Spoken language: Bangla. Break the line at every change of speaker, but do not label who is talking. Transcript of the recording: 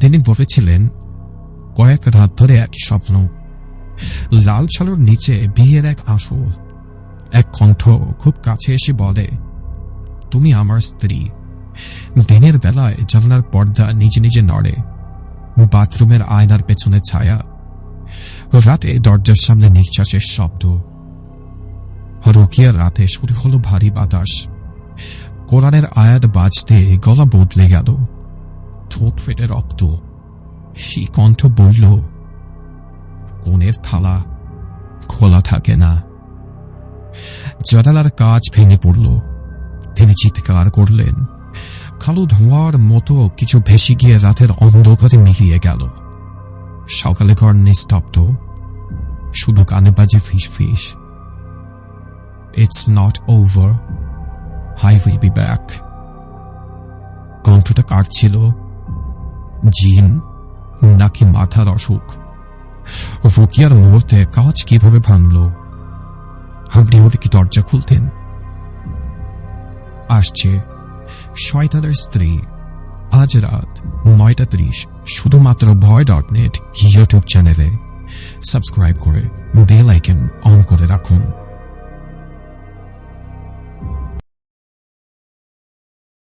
তিনি বলেছিলেন কয়েক রাত ধরে এক স্বপ্ন, লাল ছালোর নিচে বিয়ের এক আসর, এক কণ্ঠ খুব কাছে এসে বলে, তুমি আমার স্ত্রী। দিনের বেলায় জানলার পর্দা নিজে নিজে নড়ে, বাথরুমের আয়নার পেছনে ছায়া, রাতে দরজার সামনে নিঃশ্বাসের শব্দ। রোকিয়ার রাতে শুরু হলো ভারী বাতাস। কোরআনের আয়াত বাজতে গলা বদলে গেল। ফেটে রক্ত। কণ্ঠ বলল, কোণের থালা খোলা থাকে না। জানালার কাজ ভেঙে পড়ল। তিনি চিৎকার করলেন। কালো ধোঁয়ার মতো কিছু ভেসে গিয়ে রাতের অন্ধকারে মিলিয়ে গেল। সকালে ঘর নিস্তব্ধ। শুধু কানে বাজে ফিস ফিস। It's not over I will be back কণ্ঠটা কাটছিল। জিন নাকি মাথার অসুখ? রুকিয়ার মুহূর্তে কাজ কীভাবে ভাঙল? আপনি ওর কি দরজা খুলতেন? আসছে শয়তানের স্ত্রী। আজ রাত নয়টা ত্রিশ, শুধুমাত্র ভয় ডট নেট ইউটিউব চ্যানেলে সাবস্ক্রাইব করে বেল আইকন অন করে রাখুন।